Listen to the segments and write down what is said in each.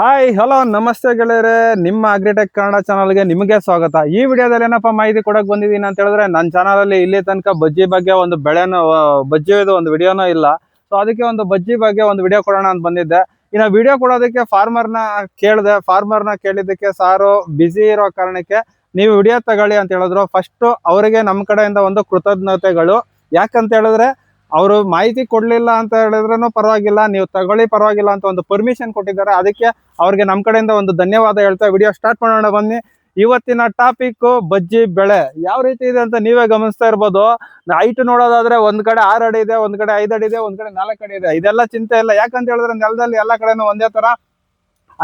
Hi hello ನಮಸ್ತೆ ಗೆಳೆಯರೆ. ನಿಮ್ಮ ಅಗ್ರಿಟೆಕ್ ಕನ್ನಡ ಚಾನಲ್ಗೆ ನಿಮಗೆ ಸ್ವಾಗತ. ಈ ವಿಡಿಯೋದಲ್ಲಿ ಏನಪ್ಪ ಮಾಹಿತಿ ಕೊಡಕ್ ಬಂದಿದ್ದೀನಿ ಅಂತ ಹೇಳಿದ್ರೆ ನನ್ನ ಚಾನಲಲ್ಲಿ ಇಲ್ಲಿ ತನಕ ಬಜ್ಜಿ ಬಗ್ಗೆ ಒಂದು ಬೆಳೆನೋ ಬಜ್ಜಿದು ಒಂದು ವಿಡಿಯೋನೂ ಇಲ್ಲ. ಸೊ ಅದಕ್ಕೆ ಒಂದು ಬಜ್ಜಿ ಬಗ್ಗೆ ಒಂದು ವಿಡಿಯೋ ಕೊಡೋಣ ಅಂತ ಬಂದಿದ್ದೆ. ಇನ್ನು ವಿಡಿಯೋ ಕೊಡೋದಕ್ಕೆ ಫಾರ್ಮರ್ನ ಕೇಳಿದೆ. ಫಾರ್ಮರ್ನ ಕೇಳಿದ್ದಕ್ಕೆ ಸಾರು ಬ್ಯುಸಿ ಇರೋ ಕಾರಣಕ್ಕೆ ನೀವು ವಿಡಿಯೋ ತಗೊಳ್ಳಿ ಅಂತ ಹೇಳಿದ್ರು. ಫಸ್ಟು ಅವರಿಗೆ ನಮ್ಮ ಕಡೆಯಿಂದ ಒಂದು ಕೃತಜ್ಞತೆಗಳು. ಯಾಕಂತ ಹೇಳಿದ್ರೆ ಅವರು ಮಾಹಿತಿ ಕೊಡ್ಲಿಲ್ಲ ಅಂತ ಹೇಳಿದ್ರೂ ಪರವಾಗಿಲ್ಲ, ನೀವು ತಗೊಳ್ಳಿ ಪರವಾಗಿಲ್ಲ ಅಂತ ಒಂದು ಪರ್ಮಿಷನ್ ಕೊಟ್ಟಿದ್ದಾರೆ. ಅದಕ್ಕೆ ಅವ್ರಿಗೆ ನಮ್ಮ ಕಡೆಯಿಂದ ಒಂದು ಧನ್ಯವಾದ ಹೇಳ್ತಾ ವಿಡಿಯೋ ಸ್ಟಾರ್ಟ್ ಮಾಡೋಣ ಬನ್ನಿ. ಇವತ್ತಿನ ಟಾಪಿಕ್ ಬಜ್ಜಿ ಬೆಳೆ. ಯಾವ ರೀತಿ ಇದೆ ಅಂತ ನೀವೇ ಗಮನಿಸ್ತಾ ಇರ್ಬೋದು. ಹೈಟ್ ನೋಡೋದಾದ್ರೆ ಒಂದ್ ಕಡೆ ಆರು ಅಡಿ ಇದೆ, ಒಂದ್ ಕಡೆ ಐದು ಅಡಿ ಇದೆ, ಒಂದ್ ಕಡೆ ನಾಲ್ಕು ಅಡಿ ಇದೆ. ಇದೆಲ್ಲ ಚಿಂತೆ ಇಲ್ಲ. ಯಾಕಂತ ಹೇಳಿದ್ರೆ ನೆಲದಲ್ಲಿ ಎಲ್ಲ ಕಡೆನೂ ಒಂದೇ ತರ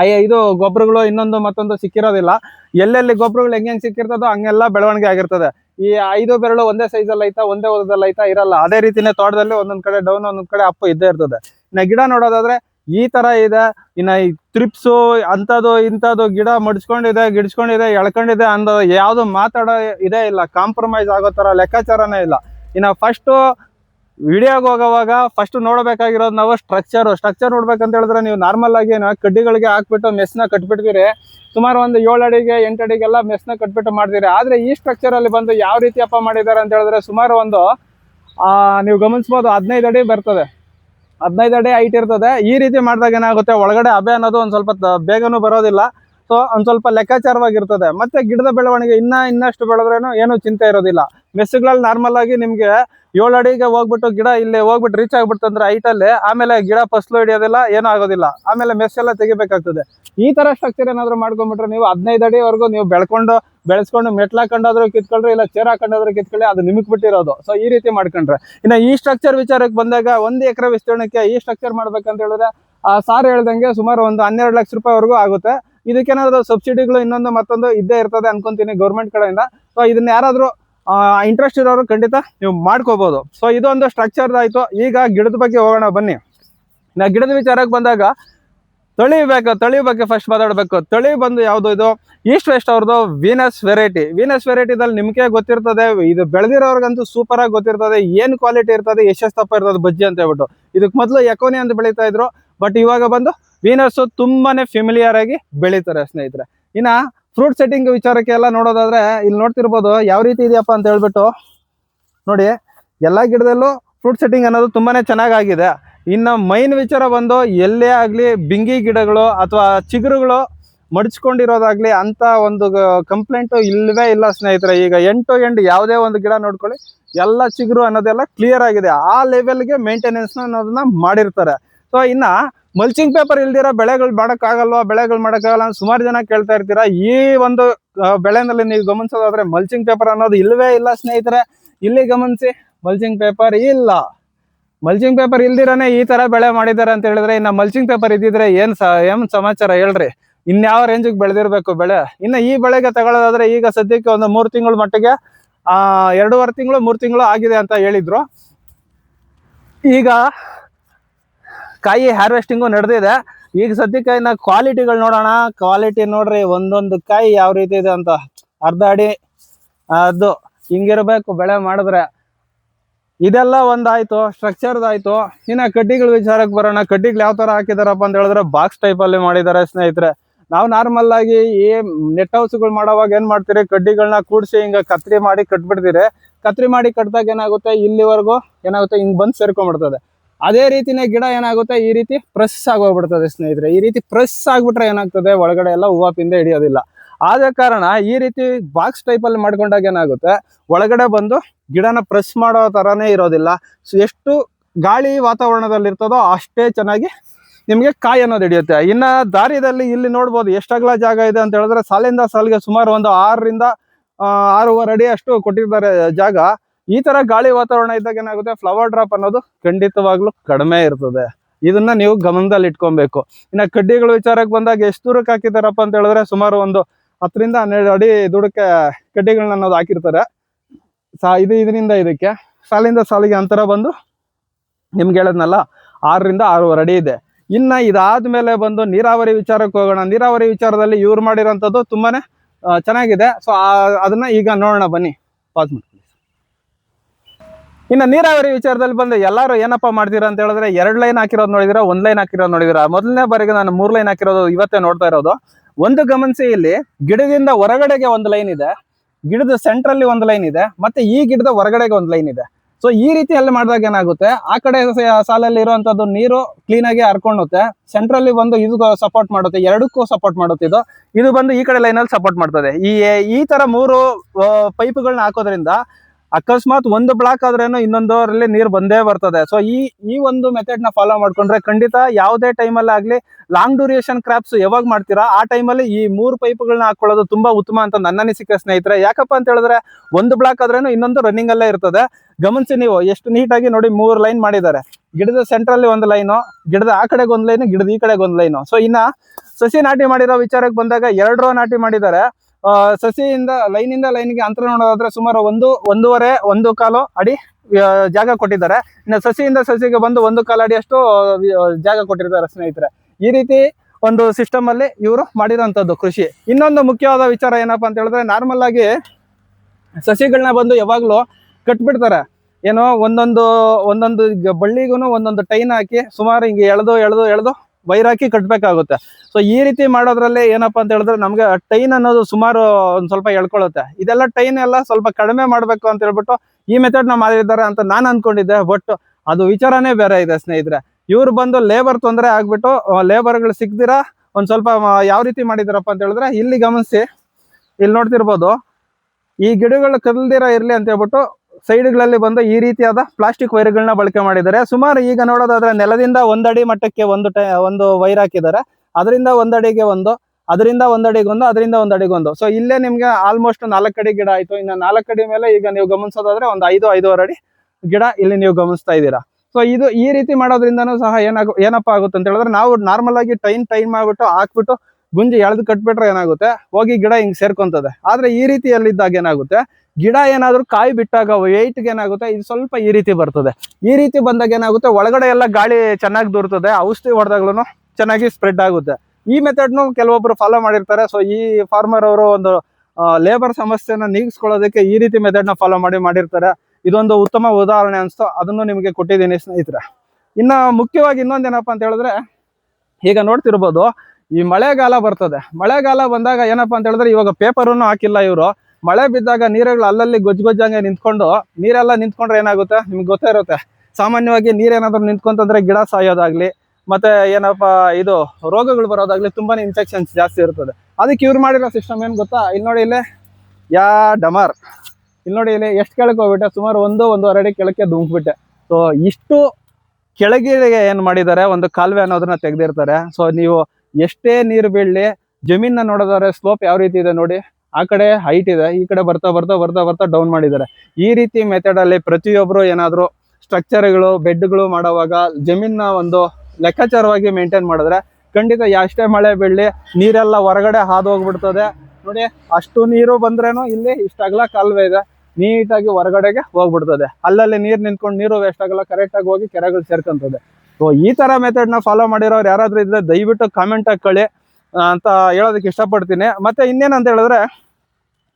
ಅಯ್ಯ, ಇದು ಗೊಬ್ಬರಗಳು ಇನ್ನೊಂದು ಮತ್ತೊಂದು ಸಿಕ್ಕಿರೋದಿಲ್ಲ. ಎಲ್ಲೆಲ್ಲಿ ಗೊಬ್ಬರಗಳು ಹೆಂಗೆ ಸಿಕ್ಕಿರ್ತದೋ ಹಂಗೆಲ್ಲ ಬೆಳವಣಿಗೆ ಆಗಿರ್ತದೆ. ಈ ಐದು ಬೆರಳು ಒಂದೇ ಸೈಜ್ ಅಲ್ಲಿ ಐತಾ, ಒಂದೇ ಉದ್ದದಲ್ಲಿ ಐತಾ, ಇರಲ್ಲ. ಅದೇ ರೀತಿನೇ ತೋಟದಲ್ಲಿ ಒಂದೊಂದ್ ಕಡೆ ಡೌನ್ ಒಂದೊಂದ್ ಕಡೆ ಅಪ್ ಇದ್ದೇ ಇರ್ತದೆ. ಇನ್ನ ಗಿಡ ನೋಡೋದಾದ್ರೆ ಈ ತರ ಇದೆ. ಇನ್ನ ಈ ತ್ರಿಪ್ಸು ಅಂತದ್ದು ಇಂಥದ್ದು ಗಿಡ ಮಡ್ಸ್ಕೊಂಡಿದೆ, ಗಿಡ್ಸ್ಕೊಂಡಿದೆ, ಎಳ್ಕೊಂಡಿದೆ ಅಂದ ಯಾವ್ದು ಮಾತಾಡೋ ಇದೇ ಇಲ್ಲ. ಕಾಂಪ್ರಮೈಸ್ ಆಗೋ ತರ ಲೆಕ್ಕಾಚಾರನೇ ಇಲ್ಲ. ಇನ್ನ ಫಸ್ಟ್ ವಿಡಿಯೋಗೆ ಹೋಗೋವಾಗ ಫಸ್ಟ್ ನೋಡಬೇಕಾಗಿರೋದು ನಾವು ಸ್ಟ್ರಕ್ಚರ್ ಸ್ಟ್ರಕ್ಚರ್ ನೋಡ್ಬೇಕಂತ ಹೇಳಿದ್ರೆ ನೀವು ನಾರ್ಮಲ್ ಆಗಿ ಏನೋ ಕಡ್ಡಿಗಳಿಗೆ ಹಾಕ್ಬಿಟ್ಟು ಮೆಸ್ನ ಕಟ್ಬಿಡ್ತೀರಿ ಸುಮಾರು ಒಂದು ಏಳು ಅಡಿಗೆ, ಎಂಟು ಅಡಿಗೆಲ್ಲ ಮೆಸ್ನ ಕಟ್ಬಿಟ್ಟು ಮಾಡ್ತೀರಿ. ಆದ್ರೆ ಈ ಸ್ಟ್ರಕ್ಚರ್ ಅಲ್ಲಿ ಬಂದು ಯಾವ ರೀತಿ ಅಪ್ಪ ಮಾಡಿದ್ದಾರೆ ಅಂತ ಹೇಳಿದ್ರೆ ಸುಮಾರು ಒಂದು ನೀವು ಗಮನಿಸ್ಬೋದು ಹದಿನೈದು ಅಡಿ ಬರ್ತದೆ. ಹದಿನೈದು ಅಡಿ ಹೈಟ್ ಇರ್ತದೆ. ಈ ರೀತಿ ಮಾಡಿದಾಗ ಏನಾಗುತ್ತೆ? ಒಳಗಡೆ ಹಬೆ ಅನ್ನೋದು ಒಂದು ಸ್ವಲ್ಪ ಬೇಗನೂ ಬರೋದಿಲ್ಲ. ಸೊ ಒಂದ್ ಸ್ವಲ್ಪ ಲೆಕ್ಕಾಚಾರವಾಗಿರ್ತದೆ. ಮತ್ತೆ ಗಿಡದ ಬೆಳವಣಿಗೆ ಇನ್ನ ಇನ್ನಷ್ಟು ಬೆಳೆದ್ರೇನು ಏನು ಚಿಂತೆ ಇರೋದಿಲ್ಲ. ಮೆಸ್ಸುಗಳಲ್ಲಿ ನಾರ್ಮಲ್ ಆಗಿ ನಿಮ್ಗೆ ಏಳು ಅಡಿಗೆ ಹೋಗ್ಬಿಟ್ಟು ಗಿಡ ಇಲ್ಲಿ ಹೋಗ್ಬಿಟ್ಟು ರೀಚ್ ಆಗ್ಬಿಡ್ತು ಅಂದ್ರೆ ಹೈಟ್ ಅಲ್ಲಿ ಆಮೇಲೆ ಗಿಡ ಫಸ್ಲು ಹಿಡಿಯೋದಿಲ್ಲ, ಏನೂ ಆಗೋದಿಲ್ಲ. ಆಮೇಲೆ ಮೆಸ್ ಎಲ್ಲ ತೆಗಿಬೇಕಾಗ್ತದೆ. ಈ ತರ ಸ್ಟ್ರಕ್ಚರ್ ಏನಾದ್ರು ಮಾಡ್ಕೊಂಡ್ಬಿಟ್ರೆ ನೀವು ಹದಿನೈದು ಅಡಿವರೆಗೂ ನೀವು ಬೆಳ್ಕೊಂಡು, ಬೆಳೆಸ್ಕೊಂಡು, ಮೆಟ್ಲು ಹಾಕೊಂಡಾದ್ರೂ ಕಿತ್ಕೊಳ್ರಿ, ಇಲ್ಲ ಚೇರ್ ಹಾಕೊಂಡಾದ್ರೂ ಕಿತ್ಕೊಳ್ಳಿ ಅದು ನಿಮಗೆ ಬಿಟ್ಟಿರೋದು. ಸೊ ಈ ರೀತಿ ಮಾಡ್ಕೊಂಡ್ರೆ. ಇನ್ನು ಈ ಸ್ಟ್ರಕ್ಚರ್ ವಿಚಾರಕ್ಕೆ ಬಂದಾಗ ಒಂದು ಎಕರೆ ವಿಸ್ತೀರ್ಣಕ್ಕೆ ಈ ಸ್ಟ್ರಕ್ಚರ್ ಮಾಡ್ಬೇಕಂತ ಹೇಳಿದ್ರೆ, ಆ ಸಾರ್ ಹೇಳ್ದಂಗೆ ಸುಮಾರು ಒಂದು ಹನ್ನೆರಡು ಲಕ್ಷ ರೂಪಾಯಿವರೆಗೂ ಆಗುತ್ತೆ. ಇದಕ್ಕೇನಾದ್ರು ಸಬ್ಸಿಡಿಗಳು ಇನ್ನೊಂದು ಮತ್ತೊಂದು ಇದ್ದೇ ಇರ್ತದೆ ಅನ್ಕೊಂತೀನಿ ಗೌರ್ಮೆಂಟ್ ಕಡೆಯಿಂದ. ಸೊ ಇದನ್ನ ಯಾರಾದರೂ ಇಂಟ್ರೆಸ್ಟ್ ಇರೋರು ಖಂಡಿತ ನೀವು ಮಾಡ್ಕೋಬಹುದು ಸೊ ಇದೊಂದು ಸ್ಟ್ರಕ್ಚರ್ ಆಯ್ತು. ಈಗ ಗಿಡದ ಬಗ್ಗೆ ಹೋಗೋಣ, ಬನ್ನಿ. ನಾ ಗಿಡದ ವಿಚಾರಕ್ಕೆ ಬಂದಾಗ ತಳಿ ಬೇಕು, ತಳಿ ಬಗ್ಗೆ ಫಸ್ಟ್ ಮಾತಾಡಬೇಕು. ತಳಿ ಬಂದು ಯಾವುದು ಇದು? ಈಸ್ಟ್ ವೆಸ್ಟ್ ಅವ್ರದ್ದು ವೀನಸ್ ವೆರೈಟಿ ವೀನಸ್ ವೆರೈಟಿದಲ್ಲಿ ನಿಮಗೆ ಗೊತ್ತಿರ್ತದೆ, ಇದು ಬೆಳೆದಿರೋರ್ಗಂತೂ ಸೂಪರ್ ಆಗಿ ಗೊತ್ತಿರ್ತದೆ, ಏನು ಕ್ವಾಲಿಟಿ ಇರ್ತದೆ ಎಷ್ಟೆಷ್ಟು ತಪ್ಪ ಇರ್ತದೆ, ಬಜ್ಜಿ ಅಂತ ಹೇಳ್ಬಿಟ್ಟು. ಇದಕ್ಕೆ ಮೊದಲು ಎಕೋನಿ ಅಂತ ಬೆಳೀತಾ ಇದ್ರು ಬಟ್ ಇವಾಗ ಬಂದು ವೀನಸ್ ತುಂಬಾನೇ ಫೆಮಿಲಿಯರ್ ಆಗಿ ಬೆಳೀತಾರೆ ಸ್ನೇಹಿತರೆ. ಇನ್ನ ಫ್ರೂಟ್ ಸೆಟ್ಟಿಂಗ್ ವಿಚಾರಕ್ಕೆ ಎಲ್ಲ ನೋಡೋದಾದ್ರೆ ಇಲ್ಲಿ ನೋಡ್ತಿರ್ಬೋದು ಯಾವ ರೀತಿ ಇದೆಯಪ್ಪ ಅಂತ ಹೇಳ್ಬಿಟ್ಟು ನೋಡಿ, ಎಲ್ಲ ಗಿಡದಲ್ಲೂ ಫ್ರೂಟ್ ಸೆಟ್ಟಿಂಗ್ ಅನ್ನೋದು ತುಂಬಾನೇ ಚೆನ್ನಾಗಾಗಿದೆ. ಇನ್ನು ಮೈನ್ ವಿಚಾರ ಬಂದು ಎಲ್ಲೇ ಆಗಲಿ ಬಿಂಗಿ ಗಿಡಗಳು ಅಥವಾ ಚಿಗುರುಗಳು ಮಡಚ್ಕೊಂಡಿರೋದಾಗ್ಲಿ ಅಂತ ಒಂದು ಕಂಪ್ಲೇಂಟು ಇಲ್ಲವೇ ಇಲ್ಲ ಸ್ನೇಹಿತರೆ. ಈಗ ಎಂಟು ಎಂಡ್ ಯಾವುದೇ ಒಂದು ಗಿಡ ನೋಡ್ಕೊಳ್ಳಿ, ಎಲ್ಲ ಚಿಗುರು ಅನ್ನೋದೆಲ್ಲ ಕ್ಲಿಯರ್ ಆಗಿದೆ. ಆ ಲೆವೆಲ್ಗೆ ಮೇಂಟೆನೆನ್ಸ್ನ ಅನ್ನೋದನ್ನ ಮಾಡಿರ್ತಾರೆ. ಸೊ ಇನ್ನ ಮಲ್ಚಿಂಗ್ ಪೇಪರ್ ಇಲ್ದಿರ ಬೆಳೆಗಳು ಮಾಡೋಕ್ಕಾಗಲ್ವಾ, ಬೆಳೆಗಳು ಮಾಡೋಕ್ಕಾಗಲ್ಲ ಅಂತ ಸುಮಾರು ಜನ ಕೇಳ್ತಾ ಇರ್ತೀರಾ? ಈ ಒಂದು ಬೆಳೆನಲ್ಲಿ ನೀವು ಗಮನಿಸೋದಾದ್ರೆ ಮಲ್ಚಿಂಗ್ ಪೇಪರ್ ಅನ್ನೋದು ಇಲ್ಲವೇ ಇಲ್ಲ ಸ್ನೇಹಿತರೆ. ಇಲ್ಲಿ ಗಮನಿಸಿ ಮಲ್ಚಿಂಗ್ ಪೇಪರ್ ಇಲ್ಲ. ಮಲ್ಚಿಂಗ್ ಪೇಪರ್ ಇಲ್ದಿರಾನೆ ಈ ತರ ಬೆಳೆ ಮಾಡಿದ್ದಾರೆ ಅಂತ ಹೇಳಿದ್ರೆ ಇನ್ನ ಮಲ್ಚಿಂಗ್ ಪೇಪರ್ ಇದ್ದಿದ್ರೆ ಏನ್ ಸ, ಏನ್ ಸಮಾಚಾರ ಹೇಳ್ರಿ? ಇನ್ಯಾವ ರೇಂಜಿಗೆ ಬೆಳೆದಿರ್ಬೇಕು ಬೆಳೆ? ಇನ್ನು ಈ ಬೆಳೆಗೆ ತಗೊಳ್ಳೋದಾದ್ರೆ ಈಗ ಸದ್ಯಕ್ಕೆ ಒಂದು ಮೂರು ತಿಂಗಳ ಮಟ್ಟಿಗೆ, ಆ, ಎರಡೂವರೆ ತಿಂಗಳು, ಮೂರು ತಿಂಗಳು ಆಗಿದೆ ಅಂತ ಹೇಳಿದ್ರು. ಈಗ ಕಾಯಿ ಹಾರ್ವೆಸ್ಟಿಂಗು ನಡೆದಿದೆ. ಈಗ ಸದ್ಯಕ್ಕೆ ನಾವು ಕ್ವಾಲಿಟಿಗಳು ನೋಡೋಣ. ಕ್ವಾಲಿಟಿ ನೋಡ್ರಿ, ಒಂದೊಂದು ಕಾಯಿ ಯಾವ ರೀತಿ ಇದೆ ಅಂತ. ಅರ್ಧ ಅಡಿ ಅದು ಹಿಂಗಿರ್ಬೇಕು, ಬೆಳೆ ಮಾಡಿದ್ರೆ. ಇದೆಲ್ಲ ಒಂದಾಯ್ತು ಸ್ಟ್ರಕ್ಚರ್ದಾಯ್ತು ಇನ್ನ ಕಡ್ಡಿಗಳ ವಿಚಾರಕ್ಕೆ ಬರೋಣ. ಕಡ್ಡಿಗಳು ಯಾವ ತರ ಹಾಕಿದಾರಪ್ಪ ಅಂತ ಹೇಳಿದ್ರೆ ಬಾಕ್ಸ್ ಟೈಪ್ ಅಲ್ಲಿ ಮಾಡಿದ್ದಾರೆ ಸ್ನೇಹಿತರೆ. ನಾವು ನಾರ್ಮಲ್ ಆಗಿ ಈ ನೆಟ್ ಹೌಸ್ಗಳು ಮಾಡೋವಾಗ ಏನು ಮಾಡ್ತೀರಿ? ಕಡ್ಡಿಗಳನ್ನ ಕೂಡಿಸಿ ಹಿಂಗ ಕತ್ರಿ ಮಾಡಿ ಕಟ್ಬಿಡ್ತೀರಿ. ಕತ್ರಿ ಮಾಡಿ ಕಟ್ಟಿದಾಗ ಏನಾಗುತ್ತೆ? ಇಲ್ಲಿವರೆಗೂ ಏನಾಗುತ್ತೆ? ಹಿಂಗೆ ಬಂದು ಸೇರ್ಕೊಂಡ್ಬಿಡ್ತದೆ. ಅದೇ ರೀತಿನೇ ಗಿಡ ಏನಾಗುತ್ತೆ, ಈ ರೀತಿ ಪ್ರೆಸ್ ಆಗೋಗ್ಬಿಡ್ತದೆ ಸ್ನೇಹಿತರೆ. ಈ ರೀತಿ ಪ್ರೆಸ್ ಆಗ್ಬಿಟ್ರೆ ಏನಾಗ್ತದೆ, ಒಳಗಡೆ ಎಲ್ಲ ಹೂವ ಪಿಂದೆ ಹಿಡಿಯೋದಿಲ್ಲ. ಆದ ಕಾರಣ ಈ ರೀತಿ ಬಾಕ್ಸ್ ಟೈಪಲ್ಲಿ ಮಾಡ್ಕೊಂಡಾಗ ಏನಾಗುತ್ತೆ, ಒಳಗಡೆ ಬಂದು ಗಿಡನ ಪ್ರೆಸ್ ಮಾಡೋ ತರಾನೇ ಇರೋದಿಲ್ಲ. ಸೊ ಎಷ್ಟು ಗಾಳಿ ವಾತಾವರಣದಲ್ಲಿ ಇರ್ತದೋ ಅಷ್ಟೇ ಚೆನ್ನಾಗಿ ನಿಮಗೆ ಕಾಯಿ ಅನ್ನೋದು ಹಿಡಿಯುತ್ತೆ. ಇನ್ನ ದಾರಿದಲ್ಲಿ ಇಲ್ಲಿ ನೋಡ್ಬೋದು ಎಷ್ಟಗಲ ಜಾಗ ಇದೆ ಅಂತ ಹೇಳಿದ್ರೆ ಸಾಲಿಂದ ಸಾಲಿಗೆ ಸುಮಾರು ಒಂದು ಆರರಿಂದ ಆರೂವರೆ ಅಡಿ ಅಷ್ಟು ಕೊಟ್ಟಿದ್ದಾರೆ ಜಾಗ. ಈ ತರ ಗಾಳಿ ವಾತಾವರಣ ಇದ್ದಾಗ ಏನಾಗುತ್ತೆ? ಫ್ಲವರ್ ಡ್ರಾಪ್ ಅನ್ನೋದು ಖಂಡಿತವಾಗ್ಲೂ ಕಡಿಮೆ ಇರ್ತದೆ. ಇದನ್ನ ನೀವು ಗಮನದಲ್ಲಿ ಇಟ್ಕೊಬೇಕು. ಇನ್ನ ಕಡ್ಡಿಗಳ ವಿಚಾರಕ್ಕೆ ಬಂದಾಗ ಎಷ್ಟು ದೂರಕ್ಕೆ ಹಾಕಿದಾರಪ್ಪ ಅಂತ ಹೇಳಿದ್ರೆ ಸುಮಾರು ಒಂದು ಹತ್ತರಿಂದ ಹನ್ನೆರಡು ಅಡಿ ದುಡಕ್ಕೆ ಕಡ್ಡಿಗಳನ್ನ ಅನ್ನೋದು ಹಾಕಿರ್ತಾರೆ. ಸಾ, ಇದು ಇದರಿಂದ ಇದಕ್ಕೆ. ಸಾಲಿಂದ ಸಾಲಿಗೆ ಅಂತರ ಬಂದು ನಿಮ್ಗೆ ಹೇಳದ್ನಲ್ಲ, ಆರರಿಂದ ಆರೂವರೆ ಅಡಿ ಇದೆ. ಇನ್ನ ಇದಾದ್ಮೇಲೆ ಬಂದು ನೀರಾವರಿ ವಿಚಾರಕ್ಕೆ ಹೋಗೋಣ. ನೀರಾವರಿ ವಿಚಾರದಲ್ಲಿ ಇವ್ರು ಮಾಡಿರೋಂಥದ್ದು ತುಂಬಾನೇ ಚೆನ್ನಾಗಿದೆ. ಸೊ ಅದನ್ನ ಈಗ ನೋಡೋಣ ಬನ್ನಿ. ಪಾಸ್ ಮಾಡಿ ಇನ್ನು ನೀರಾವರಿ ವಿಚಾರದಲ್ಲಿ ಬಂದು ಎಲ್ಲರೂ ಏನಪ್ಪಾ ಮಾಡ್ತೀರಾ ಅಂತ ಹೇಳಿದ್ರೆ ಎರಡ್ ಲೈನ್ ಹಾಕಿರೋದು ನೋಡಿದಿರಾ, ಒಂದ್ ಲೈನ್ ಹಾಕಿರೋದು ನೋಡಿದಿರಾ? ಮೊದಲನೇ ಬಾರಿಗೆ ನಾನು ಮೂರ್ ಲೈನ್ ಹಾಕಿರೋದು ಇವತ್ತೇ ನೋಡ್ತಾ ಇರೋದು. ಒಂದು ಗಮನಿಸಿ ಇಲ್ಲಿ, ಗಿಡದಿಂದ ಹೊರಗಡೆಗೆ ಒಂದು ಲೈನ್ ಇದೆ, ಗಿಡದ ಸೆಂಟ್ರಲ್ಲಿ ಒಂದು ಲೈನ್ ಇದೆ, ಮತ್ತೆ ಈ ಗಿಡದ ಹೊರಗಡೆಗೆ ಒಂದು ಲೈನ್ ಇದೆ. ಸೊ ಈ ರೀತಿ ಅಲ್ಲಿ ಮಾಡಿದಾಗ ಏನಾಗುತ್ತೆ? ಆ ಕಡೆ ಸಾಲಲ್ಲಿ ಇರುವಂತದ್ದು ನೀರು ಕ್ಲೀನ್ ಆಗಿ ಹರ್ಕೊಂಡುತ್ತೆ ಸೆಂಟ್ರಲ್ಲಿ ಬಂದು ಇದು ಸಪೋರ್ಟ್ ಮಾಡುತ್ತೆ, ಎರಡಕ್ಕೂ ಸಪೋರ್ಟ್ ಮಾಡುತ್ತೆ ಇದು. ಇದು ಬಂದು ಈ ಕಡೆ ಲೈನ್ ಅಲ್ಲಿ ಸಪೋರ್ಟ್ ಮಾಡ್ತದೆ. ಈ ಈ ತರ ಮೂರು ಪೈಪ್ಗಳನ್ನ ಹಾಕೋದ್ರಿಂದ ಅಕಸ್ಮಾತ್ ಒಂದು ಬ್ಲಾಕ್ ಆದ್ರೇನು ಇನ್ನೊಂದರಲ್ಲಿ ನೀರು ಬಂದೇ ಬರ್ತದೆ. ಸೊ ಈ ಈ ಒಂದು ಮೆಥಡ್ನ ಫಾಲೋ ಮಾಡ್ಕೊಂಡ್ರೆ ಖಂಡಿತ ಯಾವುದೇ ಟೈಮಲ್ಲಿ ಆಗಲಿ ಲಾಂಗ್ ಡ್ಯೂರೇಷನ್ ಕ್ರಾಪ್ಸ್ ಯಾವಾಗ ಮಾಡ್ತೀರಾ? ಆ ಟೈಮಲ್ಲಿ ಈ ಮೂರು ಪೈಪ್ಗಳನ್ನ ಹಾಕೊಳ್ಳೋದು ತುಂಬಾ ಉತ್ತಮ ಅಂತ ನನ್ನ ಅನಿಸಿಕೆ ಸ್ನೇಹಿತರೆ. ಯಾಕಪ್ಪ ಅಂತ ಹೇಳಿದ್ರೆ ಒಂದು ಬ್ಲಾಕ್ ಆದ್ರೇನು ಇನ್ನೊಂದು ರನ್ನಿಂಗ್ ಅಲ್ಲೇ ಇರ್ತದೆ. ಗಮನಿಸಿ ನೀವು, ಎಷ್ಟು ನೀಟಾಗಿ ನೋಡಿ ಮೂರು ಲೈನ್ ಮಾಡಿದ್ದಾರೆ. ಗಿಡದ ಸೆಂಟ್ರಲ್ಲಿ ಒಂದು ಲೈನು ಗಿಡದ ಆ ಕಡೆಗೆ ಒಂದು ಲೈನು ಗಿಡದ ಈ ಕಡೆಗೆ ಒಂದು ಲೈನು ಸೊ ಇನ್ನ ಸಸಿ ನಾಟಿ ಮಾಡಿರೋ ವಿಚಾರಕ್ಕೆ ಬಂದಾಗ ಎರಡು ರೋ ನಾಟಿ ಮಾಡಿದ್ದಾರೆ. ಸಸಿಯಿಂದ, ಲೈನಿಂದ ಲೈನ್ಗೆ ಅಂತರ ನೋಡೋದಾದ್ರೆ ಸುಮಾರು ಒಂದು, ಒಂದೂವರೆ, ಒಂದು ಕಾಲು ಅಡಿ ಜಾಗ ಕೊಟ್ಟಿದ್ದಾರೆ. ಇನ್ನು ಸಸಿಯಿಂದ ಸಸಿಗೆ ಬಂದು ಒಂದು ಕಾಲು ಅಡಿಯಷ್ಟು ಜಾಗ ಕೊಟ್ಟಿರ್ತಾರೆ ಸ್ನೇಹಿತರೆ. ಈ ರೀತಿ ಒಂದು ಸಿಸ್ಟಮ್ ಅಲ್ಲಿ ಇವರು ಮಾಡಿರೋಂಥದ್ದು ಕೃಷಿ. ಇನ್ನೊಂದು ಮುಖ್ಯವಾದ ವಿಚಾರ ಏನಪ್ಪಾ ಅಂತ ಹೇಳಿದ್ರೆ ನಾರ್ಮಲ್ ಆಗಿ ಸಸಿಗಳನ್ನ ಬಂದು ಯಾವಾಗಲೂ ಕಟ್ಬಿಡ್ತಾರೆ. ಏನೋ ಒಂದೊಂದು ಒಂದೊಂದು ಬಳ್ಳಿಗೂ ಒಂದೊಂದು ಟೈನ್ ಹಾಕಿ ಸುಮಾರು ಹಿಂಗೆ ಎಳೆದು ಎಳೆದು ಎಳೆದು ವೈರ್ ಕಟ್ಟಬೇಕಾಗುತ್ತೆ ಸೊ ಈ ರೀತಿ ಮಾಡೋದ್ರಲ್ಲಿ ಏನಪ್ಪಾ ಅಂತ ಹೇಳಿದ್ರೆ ನಮ್ಗೆ ಟೈನ್ ಅನ್ನೋದು ಸುಮಾರು ಒಂದು ಸ್ವಲ್ಪ ಎಳ್ಕೊಳ್ಳುತ್ತೆ ಇದೆಲ್ಲ ಟೈನ್ ಎಲ್ಲ ಸ್ವಲ್ಪ ಕಡಿಮೆ ಮಾಡಬೇಕು ಅಂತ ಹೇಳ್ಬಿಟ್ಟು ಈ ಮೆಥಡ್ನ ಮಾಡಿದ್ದಾರೆ ಅಂತ ನಾನು ಅನ್ಕೊಂಡಿದ್ದೆ ಬಟ್ ಅದು ವಿಚಾರನೇ ಬೇರೆ ಇದೆ ಸ್ನೇಹಿತರೆ. ಇವ್ರು ಬಂದು ಲೇಬರ್ ತೊಂದರೆ ಆಗ್ಬಿಟ್ಟು ಲೇಬರ್ಗಳು ಸಿಗ್ದಿರಾ, ಒಂದ್ ಸ್ವಲ್ಪ ಯಾವ ರೀತಿ ಮಾಡಿದಾರಪ್ಪ ಅಂತ ಹೇಳಿದ್ರೆ ಇಲ್ಲಿ ಗಮನಿಸಿ. ಇಲ್ಲಿ ನೋಡ್ತಿರ್ಬೋದು, ಈ ಗಿಡಗಳು ಕದಲ್ದಿರ ಇರ್ಲಿ ಅಂತ ಹೇಳ್ಬಿಟ್ಟು ಸೈಡ್ಗಳಲ್ಲಿ ಬಂದು ಈ ರೀತಿಯಾದ ಪ್ಲಾಸ್ಟಿಕ್ ವೈರ್ಗಳನ್ನ ಬಳಕೆ ಮಾಡಿದ್ದಾರೆ. ಸುಮಾರು ಈಗ ನೋಡೋದಾದ್ರೆ ನೆಲದಿಂದ ಒಂದಡಿ ಮಟ್ಟಕ್ಕೆ ಒಂದು ಒಂದು ವೈರ್ ಹಾಕಿದ್ದಾರೆ. ಅದರಿಂದ ಒಂದಡಿಗೆ ಒಂದು, ಅದರಿಂದ ಒಂದಡಿಗೆ ಒಂದು, ಅದರಿಂದ ಒಂದಡಿಗೆ ಒಂದು. ಸೊ ಇಲ್ಲೇ ನಿಮ್ಗೆ ಆಲ್ಮೋಸ್ಟ್ ನಾಲ್ಕಡಿ ಗಿಡ ಆಯ್ತು. ಇನ್ನು ನಾಲ್ಕಡಿ ಮೇಲೆ ಈಗ ನೀವು ಗಮನಿಸೋದಾದ್ರೆ ಒಂದು ಐದು, ಐದೂವರೆ ಅಡಿ ಗಿಡ ಇಲ್ಲಿ ನೀವು ಗಮನಿಸ್ತಾ ಇದ್ದೀರಾ. ಸೊ ಇದು ಈ ರೀತಿ ಮಾಡೋದ್ರಿಂದನೂ ಸಹ ಏನಾಗ, ಏನಪ್ಪ ಆಗುತ್ತೆ ಅಂತ ಹೇಳಿದ್ರೆ ನಾವು ನಾರ್ಮಲ್ ಆಗಿ ಟೈನ್ ಟೈನ್ ಮಾಡ್ಬಿಟ್ಟು ಹಾಕ್ಬಿಟ್ಟು ಗುಂಜಿ ಎಳೆದು ಕಟ್ಬಿಟ್ರೆ ಏನಾಗುತ್ತೆ? ಹೋಗಿ ಗಿಡ ಹಿಂಗ್ ಸೇರ್ಕೊಂತದೆ. ಆದ್ರೆ ಈ ರೀತಿಯಲ್ಲಿದ್ದಾಗ ಏನಾಗುತ್ತೆ? ಗಿಡ ಏನಾದ್ರೂ ಕಾಯಿ ಬಿಟ್ಟಾಗ ವೆಯ್ಟ್ಗೆ ಏನಾಗುತ್ತೆ? ಇದು ಸ್ವಲ್ಪ ಈ ರೀತಿ ಬರ್ತದೆ. ಈ ರೀತಿ ಬಂದಾಗ ಏನಾಗುತ್ತೆ? ಒಳಗಡೆ ಎಲ್ಲ ಗಾಳಿ ಚೆನ್ನಾಗಿ ದೂರ್ತದೆ. ಔಷಧಿ ಹೊಡೆದಾಗ್ಲೂ ಚೆನ್ನಾಗಿ ಸ್ಪ್ರೆಡ್ ಆಗುತ್ತೆ. ಈ ಮೆಥಡ್ನು ಕೆಲವೊಬ್ರು ಫಾಲೋ ಮಾಡಿರ್ತಾರೆ. ಸೊ ಈ ಫಾರ್ಮರ್ ಅವರು ಒಂದು ಲೇಬರ್ ಸಮಸ್ಯೆನ ನೀಗಿಸ್ಕೊಳ್ಳೋದಕ್ಕೆ ಈ ರೀತಿ ಮೆಥಡ್ನ ಫಾಲೋ ಮಾಡಿ ಮಾಡಿರ್ತಾರೆ. ಇದೊಂದು ಉತ್ತಮ ಉದಾಹರಣೆ ಅನಿಸ್ತು. ಅದನ್ನು ನಿಮಗೆ ಕೊಟ್ಟಿದ್ದೀನಿ ಸ್ನೇಹಿತರೆ. ಇನ್ನ ಮುಖ್ಯವಾಗಿ ಇನ್ನೊಂದೇನಪ್ಪ ಅಂತ ಹೇಳಿದ್ರೆ, ಈಗ ನೋಡ್ತಿರ್ಬೋದು ಈ ಮಳೆಗಾಲ ಬರ್ತದೆ. ಮಳೆಗಾಲ ಬಂದಾಗ ಏನಪ್ಪಾ ಅಂತ ಹೇಳಿದ್ರೆ ಇವಾಗ ಪೇಪರನ್ನು ಹಾಕಿಲ್ಲ ಇವರು. ಮಳೆ ಬಿದ್ದಾಗ ನೀರುಗಳು ಅಲ್ಲಲ್ಲಿ ಗೊಜ್ಜು ಗೊಜ್ಜಂಗೆ ನಿಂತ್ಕೊಂಡು ನೀರೆಲ್ಲ ನಿಂತ್ಕೊಂಡ್ರೆ ಏನಾಗುತ್ತೆ? ನಿಮ್ಗೆ ಗೊತ್ತೇ ಇರುತ್ತೆ. ಸಾಮಾನ್ಯವಾಗಿ ನೀರೇನಾದ್ರೂ ನಿಂತ್ಕೊಂತಂದ್ರೆ ಗಿಡ ಸಾಯೋದಾಗ್ಲಿ, ಮತ್ತೆ ಏನಪ್ಪಾ ಇದು ರೋಗಗಳು ಬರೋದಾಗ್ಲಿ ತುಂಬಾನೇ ಇನ್ಫೆಕ್ಷನ್ಸ್ ಜಾಸ್ತಿ ಇರ್ತದೆ. ಅದಕ್ಕೆ ಇವ್ರು ಮಾಡಿರೋ ಸಿಸ್ಟಮ್ ಏನು ಗೊತ್ತಾ? ಇಲ್ಲಿ ನೋಡಿ ಇಲ್ಲಿ ಯಾ ಡಮರ್. ಇಲ್ಲಿ ನೋಡಿ ಇಲ್ಲಿ ಎಷ್ಟು ಕೆಳಗೆ ಹೋಗ್ಬಿಟ್ಟೆ? ಸುಮಾರು ಒಂದು, ಒಂದೂವರೆ ಅಡಿ ಕೆಳಕ್ಕೆ ದುಂಕ್ಬಿಟ್ಟೆ. ಸೊ ಇಷ್ಟು ಕೆಳಗೆ ಏನು ಮಾಡಿದ್ದಾರೆ? ಒಂದು ಕಾಲುವೆ ಅನ್ನೋದನ್ನ ತೆಗೆದಿರ್ತಾರೆ. ಸೊ ನೀವು ಎಷ್ಟೇ ನೀರು ಬೀಳಲಿ ಜಮೀನ ನೋಡೋದಾದ್ರೆ ಸ್ಲೋಪ್ ಯಾವ ರೀತಿ ಇದೆ ನೋಡಿ? ಆ ಕಡೆ ಹೈಟ್ ಇದೆ, ಈ ಕಡೆ ಬರ್ತಾ ಬರ್ತಾ ಬರ್ತಾ ಬರ್ತಾ ಡೌನ್ ಮಾಡಿದ್ದಾರೆ. ಈ ರೀತಿ ಮೆಥಡ್ ಅಲ್ಲಿ ಪ್ರತಿಯೊಬ್ರು ಏನಾದ್ರು ಸ್ಟ್ರಕ್ಚರ್ಗಳು ಬೆಡ್ಗಳು ಮಾಡೋವಾಗ ಜಮೀನ ಒಂದು ಲೆಕ್ಕಾಚಾರವಾಗಿ ಮೇಂಟೈನ್ ಮಾಡಿದ್ರೆ ಖಂಡಿತ ಎಷ್ಟೇ ಮಳೆ ಬೀಳಲಿ ನೀರೆಲ್ಲ ಹೊರಗಡೆ ಹಾದು ಹೋಗ್ಬಿಡ್ತದೆ ನೋಡಿ, ಅಷ್ಟು ನೀರು ಬಂದ್ರೇನು ಇಲ್ಲಿ ಇಷ್ಟ ಅಗಲ ಕಾಲುವೆ ಇದೆ, ನೀಟಾಗಿ ಹೊರಗಡೆಗೆ ಹೋಗ್ಬಿಡ್ತದೆ. ಅಲ್ಲಲ್ಲಿ ನೀರು ನಿಂತ್ಕೊಂಡು ನೀರು ವೇಸ್ಟ್ ಆಗಲ್ಲ ಕರೆಕ್ಟಾಗಿ ಹೋಗಿ ಕೆರೆಗಳು ಸೇರ್ಕೊಂತದೆ. ಸೊ ಈ ತರ ಮೆಥಡ್ನ ಫಾಲೋ ಮಾಡಿರೋರು ಯಾರಾದ್ರೂ ಇದ್ರೆ ದಯವಿಟ್ಟು ಕಾಮೆಂಟ್ ಹಾಕೊಳ್ಳಿ ಅಂತ ಹೇಳೋದಕ್ಕೆ ಇಷ್ಟಪಡ್ತೀನಿ. ಮತ್ತೆ ಇನ್ನೇನಂತ ಹೇಳಿದ್ರೆ,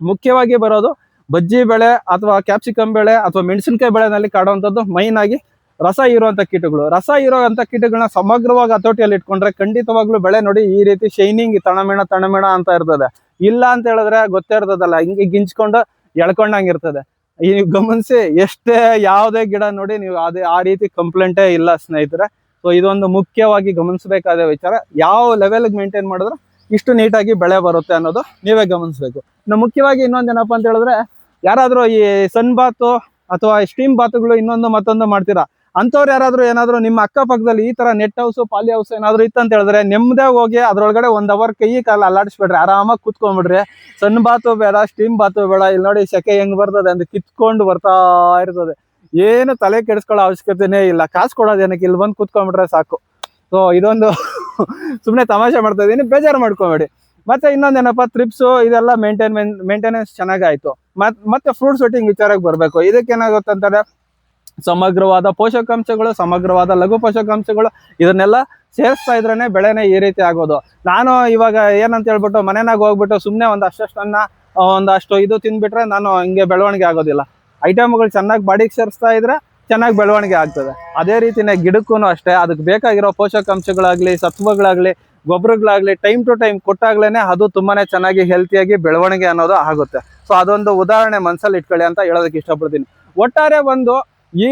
ಮುಖ್ಯವಾಗಿ ಬರೋದು ಬಜ್ಜಿ ಬೆಳೆ ಅಥವಾ ಕ್ಯಾಪ್ಸಿಕಮ್ ಬೆಳೆ ಅಥವಾ ಮೆಣಸಿನ್ಕಾಯಿ ಬೆಳೆನಲ್ಲಿ ಕಾಡುವಂಥದ್ದು ಮೈನ್ ಆಗಿ ರಸ ಇರುವಂಥ ಕೀಟಗಳು. ರಸ ಇರುವಂತ ಕೀಟಗಳನ್ನ ಸಮಗ್ರವಾಗಿ ಹತೋಟಿಯಲ್ಲಿ ಇಟ್ಕೊಂಡ್ರೆ ಖಂಡಿತವಾಗ್ಲೂ ಬೆಳೆ ನೋಡಿ ಈ ರೀತಿ ಶೈನಿಂಗ್, ತಣಮೇಣ ತಣಮೇಣ ಅಂತ ಇರ್ತದೆ. ಇಲ್ಲ ಅಂತ ಹೇಳಿದ್ರೆ ಗೊತ್ತೇ ಇರ್ತದಲ್ಲ, ಹಿಂಗೆ ಗಿಂಚ್ಕೊಂಡು ಎಳ್ಕೊಂಡಂಗೆ ಇರ್ತದೆ. ನೀವು ಗಮನಿಸಿ, ಎಷ್ಟೇ ಯಾವುದೇ ಗಿಡ ನೋಡಿ ನೀವು ಅದೇ, ಆ ರೀತಿ ಕಂಪ್ಲೇಂಟೇ ಇಲ್ಲ ಸ್ನೇಹಿತರೆ. ಸೊ ಇದೊಂದು ಮುಖ್ಯವಾಗಿ ಗಮನಿಸಬೇಕಾದ ವಿಚಾರ, ಯಾವ ಲೆವೆಲ್ಗೆ ಮೇಂಟೈನ್ ಮಾಡಿದ್ರೆ ಇಷ್ಟು ನೀಟಾಗಿ ಬೆಳೆ ಬರುತ್ತೆ ಅನ್ನೋದು ನೀವೇ ಗಮನಿಸಬೇಕು. ಇನ್ನು ಮುಖ್ಯವಾಗಿ ಇನ್ನೊಂದೇನಪ್ಪ ಅಂತ ಹೇಳಿದ್ರೆ, ಯಾರಾದರೂ ಈ ಸನ್ ಬಾತು ಅಥವಾ ಸ್ಟೀಮ್ ಬಾತುಗಳು ಇನ್ನೊಂದು ಮತ್ತೊಂದು ಮಾಡ್ತೀರಾ? ಅಂಥವ್ರು ಯಾರಾದ್ರೂ ಏನಾದ್ರು ನಿಮ್ಮ ಅಕ್ಕಪಕ್ಕದಲ್ಲಿ ಈ ತರ ನೆಟ್ ಹೌಸ್ ಪಾಲಿ ಹೌಸ್ ಏನಾದ್ರು ಅಂತ ಹೇಳಿದ್ರೆ ನೆಮ್ಮದೇ ಹೋಗಿ ಅದ್ರೊಳಗಡೆ ಒಂದ್ ಅವರ್ ಕೈ ಕಾಲ ಅಲ್ಲಾಡಿಸ್ಬೇಡ್ರಿ, ಆರಾಮಾಗಿ ಕುತ್ಕೊಂಡ್ಬಿಡ್ರಿ. ಸಣ್ಣ ಬಾತು ಬೇಡ ಸ್ಟೀಮ್ ಬಾತು ಬೇಡ ಇಲ್ಲಿ ನೋಡಿ ಸೆಕೆ ಹೆಂಗ್ ಬರ್ತದೆ ಅಂತ ಕಿತ್ಕೊಂಡು ಬರ್ತಾ ಇರ್ತದೆ. ಏನು ತಲೆ ಕೆಡಿಸ್ಕೊಳ್ಳೋ ಅವಶ್ಯಕತೆನೇ ಇಲ್ಲ, ಕಾಸು ಕೊಡೋದೇನಕ್ಕೆ ಇಲ್ಲಿ ಬಂದು ಕುತ್ಕೊಂಡ್ಬಿಟ್ರೆ ಸಾಕು. ಸೊ ಇದೊಂದು ಸುಮ್ಮನೆ ತಮಾಷೆ ಮಾಡ್ತಾ ಇದೀನಿ, ಬೇಜಾರು ಮಾಡ್ಕೊಬೇಡಿ. ಮತ್ತೆ ಇನ್ನೊಂದೇನಪ್ಪ ತ್ರಿಪ್ಸು ಇದೆಲ್ಲ ಮೇಂಟೈನ್ ಮೇಂಟೆನೆನ್ಸ್ ಚೆನ್ನಾಗಾಯ್ತು ಮತ್, ಮತ್ತೆ ಫ್ರೂಟ್ ಸೆಟ್ಟಿಂಗ್ ವಿಚಾರಕ್ಕೆ ಬರಬೇಕು. ಇದಕ್ಕೆ ಏನಾಗುತ್ತೆ ಅಂತಂದ್ರೆ ಸಮಗ್ರವಾದ ಪೋಷಕಾಂಶಗಳು, ಸಮಗ್ರವಾದ ಲಘು ಪೋಷಕಾಂಶಗಳು ಇದನ್ನೆಲ್ಲ ಸೇರಿಸ್ತಾ ಇದ್ರೇನೆ ಬೆಳೆನೇ ಈ ರೀತಿ ಆಗೋದು. ನಾನು ಇವಾಗ ಏನಂತ ಹೇಳ್ಬಿಟ್ಟು ಮನೆನಾಗ ಹೋಗ್ಬಿಟ್ಟು ಸುಮ್ಮನೆ ಒಂದು ಅಷ್ಟನ್ನ ಒಂದಷ್ಟು ಇದು ತಿಂದ್ಬಿಟ್ರೆ ನಾನು ಹಿಂಗೆ ಬೆಳವಣಿಗೆ ಆಗೋದಿಲ್ಲ. ಐಟಮ್ಗಳು ಚೆನ್ನಾಗಿ ಬಾಡಿಗೆ ಸೇರಿಸ್ತಾ ಇದ್ರೆ ಚೆನ್ನಾಗಿ ಬೆಳವಣಿಗೆ ಆಗ್ತದೆ. ಅದೇ ರೀತಿನೇ ಗಿಡಕ್ಕೂ ಅಷ್ಟೇ, ಅದಕ್ಕೆ ಬೇಕಾಗಿರೋ ಪೋಷಕಾಂಶಗಳಾಗಲಿ, ಸತ್ವಗಳಾಗಲಿ ಗೊಬ್ಬರಗಳಾಗಲಿ ಟೈಮ್ ಟು ಟೈಮ್ ಕೊಟ್ಟಾಗ್ಲೇ ಅದು ತುಂಬಾ ಚೆನ್ನಾಗಿ ಹೆಲ್ತಿಯಾಗಿ ಬೆಳವಣಿಗೆ ಅನ್ನೋದು ಆಗುತ್ತೆ. ಸೊ ಅದೊಂದು ಉದಾಹರಣೆ ಮನಸ್ಸಲ್ಲಿ ಇಟ್ಕೊಳ್ಳಿ ಅಂತ ಹೇಳೋದಕ್ಕೆ ಇಷ್ಟಪಡ್ತೀನಿ. ಒಟ್ಟಾರೆ ಒಂದು ಈ,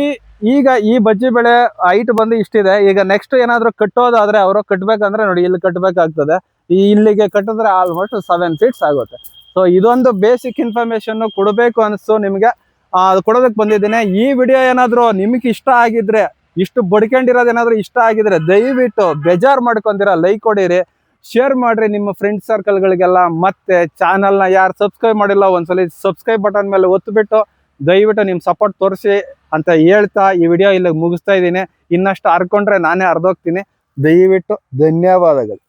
ಈಗ ಈ ಬಜ್ಜಿ ಬೆಳೆ ಹೈಟ್ ಬಂದು ಇಷ್ಟಿದೆ, ಈಗ ನೆಕ್ಸ್ಟ್ ಏನಾದ್ರು ಕಟ್ಟೋದಾದ್ರೆ ಅವರು ಕಟ್ಬೇಕಂದ್ರೆ ನೋಡಿ ಇಲ್ಲಿ ಕಟ್ಟಬೇಕಾಗ್ತದೆ ಈ ಇಲ್ಲಿಗೆ ಕಟ್ಟಿದ್ರೆ ಆಲ್ಮೋಸ್ಟ್ ಸೆವೆನ್ ಫೀಟ್ಸ್ ಆಗುತ್ತೆ. ಸೊ ಇದೊಂದು ಬೇಸಿಕ್ ಇನ್ಫಾರ್ಮೇಶನ್ ಕೊಡಬೇಕು ಅನಿಸ್ತು ನಿಮಗೆ. ಅದು ಕೊಡೋದಕ್ಕೆ ಬಂದಿದ್ದೀನಿ. ಈ ವಿಡಿಯೋ ಏನಾದ್ರು ನಿಮಗೆ ಇಷ್ಟ ಆಗಿದ್ರೆ, ಇಷ್ಟು ಬಡ್ಕೊಂಡಿರೋದು ಏನಾದ್ರು ಇಷ್ಟ ಆಗಿದ್ರೆ ದಯವಿಟ್ಟು ಬೇಜಾರು ಮಾಡ್ಕೊಂತೀರ ಲೈಕ್ ಕೊಡಿರಿ. ಶೇರ್ ಮಾಡ್ರಿ ನಿಮ್ಮ ಫ್ರೆಂಡ್ ಸರ್ಕಲ್ಗಳಿಗೆಲ್ಲ ಮತ್ತೆ ಚಾನಲ್ನ ಯಾರು ಸಬ್ಸ್ಕ್ರೈಬ್ ಮಾಡಿಲ್ಲ, ಒಂದ್ಸಲಿ ಸಬ್ಸ್ಕ್ರೈಬ್ ಬಟನ್ ಮೇಲೆ ಒತ್ತುಬಿಟ್ಟು ದಯವಿಟ್ಟು ನಿಮ್ಮ ಸಪೋರ್ಟ್ ತೋರಿಸಿ. ಅಂತ ಹೇಳ್ತಾ ಈ ವಿಡಿಯೋ ಇಲ್ಲಿಗೆ ಮುಗಿಸ್ತಾ ಇದ್ದೀನಿ. ಇನ್ನಷ್ಟು ಹರ್ಕೊಂಡ್ರೆ ನಾನೇ ಹರಿದೋಗ್ತೀನಿ ದಯವಿಟ್ಟು ಧನ್ಯವಾದಗಳು.